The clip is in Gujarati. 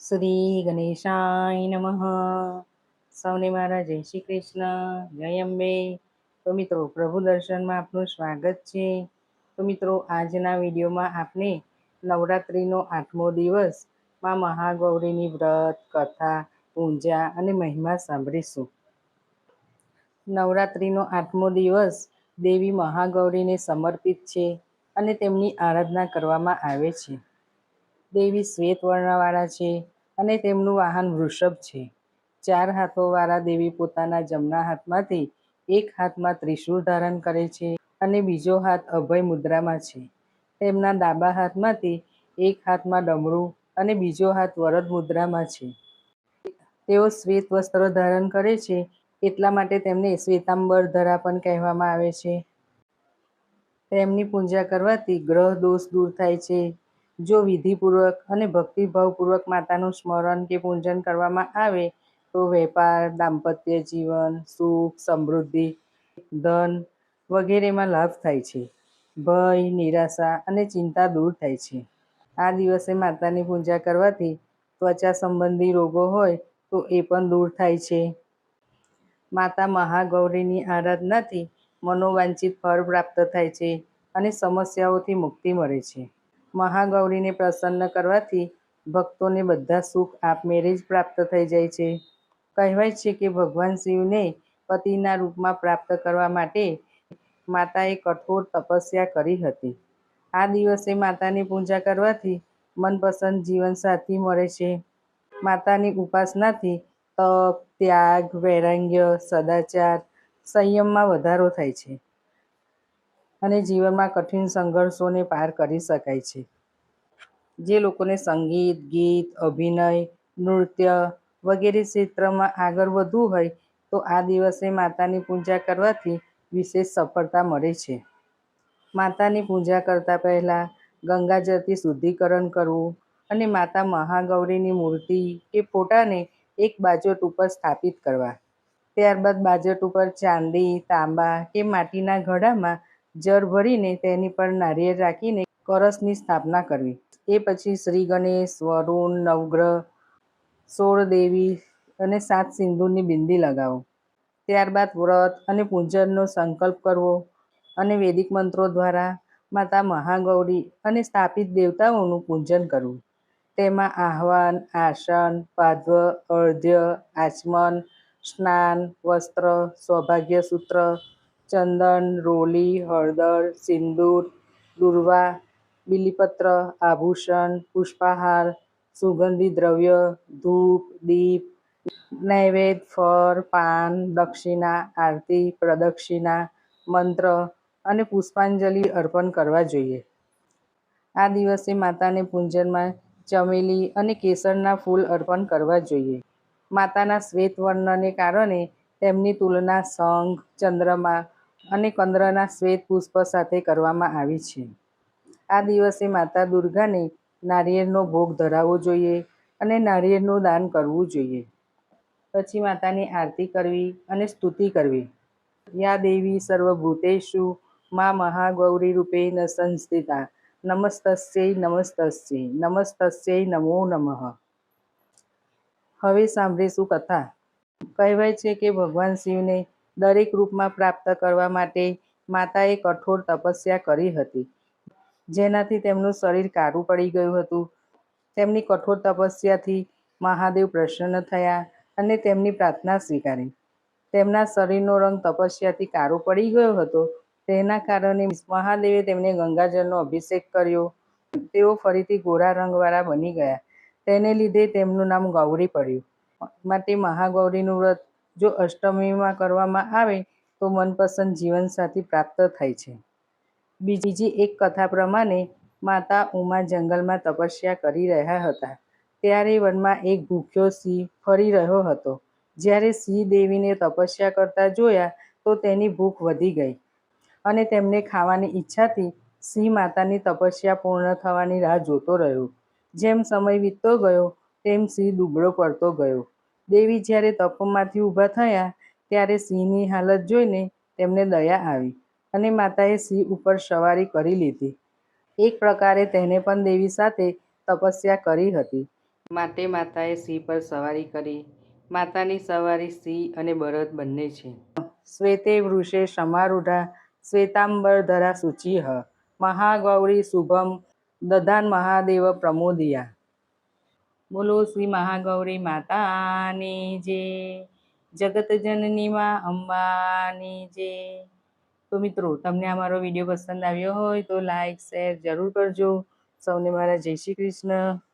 શ્રી ગણેશાય નમઃ. સૌને મારા જય શ્રી કૃષ્ણ. જય અંબે. તો મિત્રો, પ્રભુ દર્શનમાં આપનું સ્વાગત છે. તો મિત્રો, આજના વિડીયોમાં આપણે નવરાત્રિનો આઠમો દિવસમાં મહાગૌરીની વ્રત, કથા, પૂજા અને મહિમા સાંભળીશું. નવરાત્રિનો આઠમો દિવસ દેવી મહાગૌરીને સમર્પિત છે અને તેમની આરાધના કરવામાં આવે છે. દેવી શ્વેત વર્ણવાળા છે અને તેમનું વાહન વૃષભ છે. ચાર હાથોવાળા દેવી પોતાના જમણા હાથમાંથી એક હાથમાં ત્રિશૂળ ધારણ કરે છે અને બીજો હાથ અભય મુદ્રામાં છે. તેમના ડાબા હાથમાંથી એક હાથમાં ડમરું અને બીજો હાથ વરદ મુદ્રામાં છે. તેઓ શ્વેત વસ્ત્ર ધારણ કરે છે એટલા માટે તેમને શ્વેતાંબર ધરા પણ કહેવામાં આવે છે. તેમની પૂજા કરવાથી ગ્રહ દોષ દૂર થાય છે. જો વિધિપૂર્વક અને ભક્તિભાવપૂર્વક માતાનું સ્મરણ કે પૂજન કરવામાં આવે, તો વેપાર, દાંપત્ય જીવન, સુખ, સમૃદ્ધિ, ધન વગેરેમાં લાભ થાય છે. ભય, નિરાશા અને ચિંતા દૂર થાય છે. આ દિવસે માતાની પૂજા કરવાથી ત્વચા સંબંધી રોગો હોય, તો એ પણ દૂર થાય છે. માતા મહાગૌરીની આરાધનાથી મનોવાંછિત ફળ પ્રાપ્ત થાય છે અને સમસ્યાઓથી મુક્તિ મળે છે. મહાગૌરીને પ્રસન્ન કરવાથી ભક્તોને બધા સુખ આપમેળે જ પ્રાપ્ત થઈ જાય છે. કહેવાય છે કે ભગવાન શિવને પતિના રૂપમાં પ્રાપ્ત કરવા માટે માતાએ કઠોર તપસ્યા કરી હતી. આ દિવસે માતાની પૂજા કરવાથી મનપસંદ જીવનસાથી મળે છે. માતાની ઉપાસનાથી તપ, ત્યાગ, વૈરાગ્ય, સદાચાર, સંયમમાં વધારો થાય છે. અને જીવનમાં કઠિન સંઘર્ષોને પાર કરી શકાય છે. જે લોકોને સંગીત, ગીત, અભિનય, નૃત્ય વગેરે ક્ષેત્રમાં આગળ વધવું હોય તો આ દિવસે માતાની પૂજા કરવાથી વિશેષ સફળતા મળે છે. માતાની પૂજા કરતા પહેલાં ગંગાજળથી શુદ્ધિકરણ કરવું અને માતા મહાગૌરીની મૂર્તિ કે ફોટાને એક બાજોટ ઉપર સ્થાપિત કરવા. ત્યારબાદ બાજટ ઉપર ચાંદી, તાંબા કે માટીના ઘડામાં જળ ભરીને તેની પર નારિયેળ રાખીને કરસની સ્થાપના કરવી. એ પછી શ્રી ગણેશ, વરુણ, નવગ્રહ, સોળ દેવી અને સાત સિંદૂરની બિંદી લગાવો. ત્યારબાદ વ્રત અને પૂજનનો સંકલ્પ કરવો અને વૈદિક મંત્રો દ્વારા માતા મહાગૌરી અને સ્થાપિત દેવતાઓનું પૂજન કરવું. તેમાં આહવાન, આસન, પાદ્વ, અર્ધ્ય, આચમન, સ્નાન, વસ્ત્ર સૌભાગ્ય સૂત્ર ચંદન, રોલી, હળદર, સિંદૂર, દુર્વા, બિલીપત્ર, આભૂષણ, પુષ્પાહાર, સુગંધી દ્રવ્ય, ધૂપ, દીપ નૈવેદ ફળ, પાન, દક્ષિણા, આરતી, પ્રદક્ષિણા, મંત્ર અને પુષ્પાંજલિ અર્પણ કરવા જોઈએ. આ દિવસે માતાને પૂંજનમાં ચમેલી અને કેસરના ફૂલ અર્પણ કરવા જોઈએ. માતાના શ્વેત વર્ણને કારણે તેમની તુલના સંઘ, ચંદ્રમા અને કંદરના શ્વેત પુષ્પ સાથે કરવામાં આવી છે. આ દિવસે માતા દુર્ગાને નારિયેળનો ભોગ ધરાવવો જોઈએ અને નારિયેળનું દાન કરવું જોઈએ. પછી માતાની આરતી કરવી અને સ્તુતિ કરવી. યા દેવી સર્વભૂતેશુ મા મહાગૌરી રૂપેણ સંસ્થિતા, નમસ્તસ્ય નમસ્તસ્ય, નમસ્તસ્યૈ નમો નમઃ. હવે સાંભળીશું કથા. કહેવાય છે કે ભગવાન શિવને દરેક રૂપમાં પ્રાપ્ત કરવા માટે માતાએ કઠોર તપસ્યા કરી હતી. જેનાથી તેમનું શરીર કારું પડી ગયું હતું. તેમની કઠોર તપસ્યાથી મહાદેવ પ્રસન્ન થયા અને તેમની પ્રાર્થના સ્વીકારી. તેમના શરીરનો રંગ તપસ્યાથી કારો પડી ગયો હતો. તેના કારણે મહાદેવે તેમને ગંગાજળનો અભિષેક કર્યો. તેઓ ફરીથી ગોરા રંગવાળા બની ગયા. તેને લીધે તેમનું નામ ગૌરી પડ્યું. માટે મહાગૌરીનું વ્રત જો અષ્ટમીમાં કરવામાં આવે તો મનપસંદ જીવનસાથી પ્રાપ્ત થાય છે. બીજી એક કથા પ્રમાણે માતા ઉમા જંગલમાં તપસ્યા કરી રહ્યા હતા. ત્યારે વનમાં એક ભૂખ્યો સિંહ ફરી રહ્યો હતો. જ્યારે સિંહ દેવીને તપસ્યા કરતા જોયા તો તેની ભૂખ વધી ગઈ અને તેમને ખાવાની ઈચ્છાથી સિંહ માતાની તપસ્યા પૂર્ણ થવાની રાહ જોતો રહ્યો. જેમ સમય વીતતો ગયો, તેમ સિંહ દુબળો પડતો ગયો. દેવી જ્યારે તપમાંથી ઊભા થયા, ત્યારે સિંહની હાલત જોઈને તેમને દયા આવી અને માતાએ સિંહ ઉપર સવારી કરી લીધી. એક પ્રકારે તેને પણ દેવી સાથે તપસ્યા કરી હતી. માટે માતાએ સિંહ પર સવારી કરી. માતાની સવારી સિંહ અને બળદ બંને છે. શ્વેતે વૃષે સમારૂઢા શ્વેતાંબર ધરા શુચિહ મહાગૌરી શુભમ દધાન મહાદેવ પ્રમોદિયા. બોલો શ્રી મહાગૌરી માતાની જે, જગત જનની માં અંબાની જે. તો મિત્રો, તમને આ મારો વીડિયો પસંદ આવ્યો હોય તો લાઈક, શેર જરૂર કરજો. સૌને મારા જય શ્રી કૃષ્ણ.